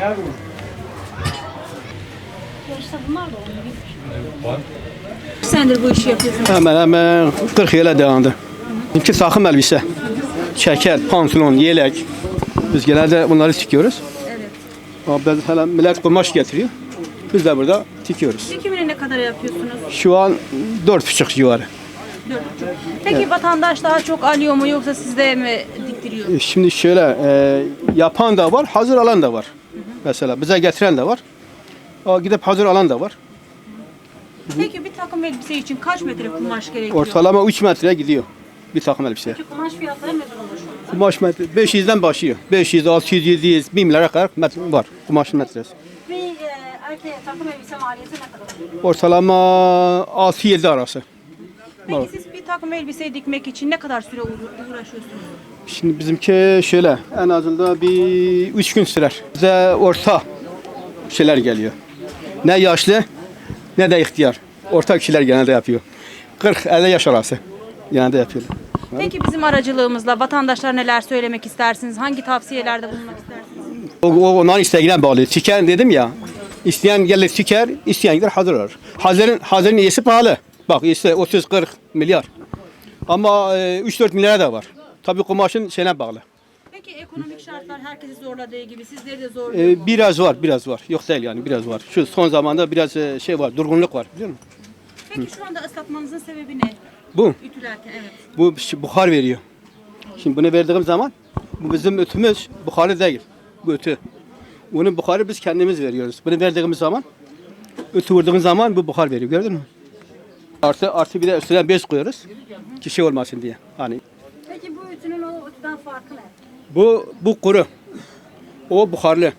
Ya işte bunlar da onun gibi. Sendir bu işi yapıyorsun. Hemen hemen 40 yıla dayandı. İki takım elbise. Şeker, pantolon, yelek. Biz genelde bunları tikiyoruz. Evet. Ama Mesela millet kumaş getiriyor. Biz de burada tikiyoruz. Dikimini ne kadar yapıyorsunuz? Şu an 4,5 civarı. Dört buçuk. Peki vatandaş daha çok alıyor mu yoksa sizde mi diktiriyor? E, Şimdi şöyle e, yapan da var, hazır alan da var. Mesela bize getiren de var. Gidip hazır alan da var. Peki bir takım elbise için kaç metre kumaş gerekiyor? Ortalama 3 metreye gidiyor bir takım elbise. Peki kumaş fiyatları ne durumda şu an? Kumaş metre 500'den başlıyor. 500, 600, 700, 1000 lira kadar metre var kumaş metresi. Bir e, erkeğe takım elbise maliyeti ne kadar? Ortalama 6-7 arası. Peki siz bir takım elbiseyi dikmek için ne kadar süre uğra- uğraşıyorsunuz? Şimdi bizimki şöyle en azından bir 3 gün sürer. Bize orta şeyler geliyor. Ne yaşlı ne de ihtiyar. Orta kişiler genelde yapıyor. 40-50 yaş arası genelde yapıyorlar. Peki bizim aracılığımızla vatandaşlara neler söylemek istersiniz? Hangi tavsiyelerde bulunmak istersiniz? O, o onların isteğine bağlı. Tüken dedim ya. İsteyen gelir tüker, isteyen gider hazır alır. Hazırın, hazırın iyisi pahalı. Bak iyisi 30-40 milyar. Ama e, 3-4 milyara da var. Tabii kumaşın şeyine bağlı. Peki ekonomik şartlar herkesi zorladığı gibi sizleri de zorluyor mu? E, biraz var, biraz var. Yok değil yani biraz var. Şu son zamanda biraz e, şey var, durgunluk var biliyor musun? Peki şu anda ıslatmanızın sebebi ne? Bu, Ütülerken evet. bu buhar veriyor. Şimdi bunu verdiğim zaman bu bizim ötümüz buharı değil. Bu ötü. Bunun buharı biz kendimiz veriyoruz. Bunu verdiğimiz zaman ötü vurduğun zaman bu buhar veriyor. Gördün mü? Artı artı bir de üstüne bez koyuyoruz. Ki şey olmasın diye. Hani Peki bu ütünün o ütüden farkı ne? bu bu kuru. O buharlı.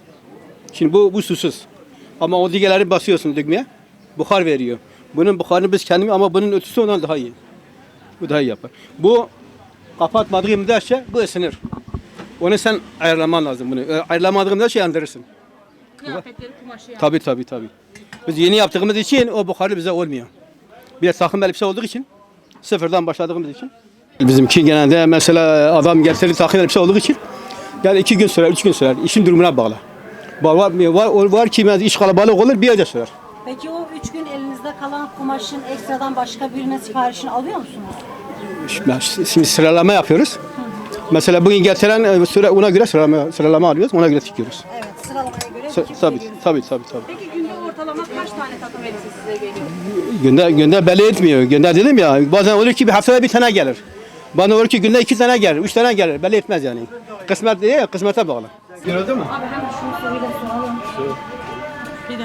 Şimdi bu bu susuz. Ama o diğerleri basıyorsun düğmeye. Buhar veriyor. Bunun buharını biz kendimiz ama bunun ötüsü ondan daha iyi. Bu daha iyi yapar. Bu kapatmadığım müddetçe bu ısınır. Onu sen ayarlaman lazım bunu. Ee, Ayarlamadığın müddetçe yandırırsın. Kıyafetleri kumaşı yani. Tabii tabii tabii. Biz yeni yaptığımız için o buharı bize olmuyor. Bir de takım elbise olduğu için sıfırdan başladığımız için. Bizimki genelde mesela adam getirir takım elbise olduğu için yani iki gün sürer, üç gün sürer. İşin durumuna bağlı. Var, var, var, var ki mesela iş kalabalık olur bir ayda sürer. Peki o üç gün elinizde kalan kumaşın ekstradan başka birine siparişini alıyor musunuz? Şimdi, şimdi sıralama yapıyoruz. Mesela bugün getiren e, süre, ona göre sıralama, sıralama alıyoruz, ona göre dikiyoruz. Evet sıralamaya göre Sa- Tabii, tabii, tabii, tabii. Peki günde ortalama kaç tane takım elbise size geliyor? Günde, günde belli etmiyor. Günde dedim ya bazen olur ki bir haftada bir tane gelir. Bana olur ki günde iki tane gelir, üç tane gelir. Belli etmez yani. Kısmet değil ya, kısmete bağlı. Gördün mü? Abi hem şunu soruyla soralım. Bir de.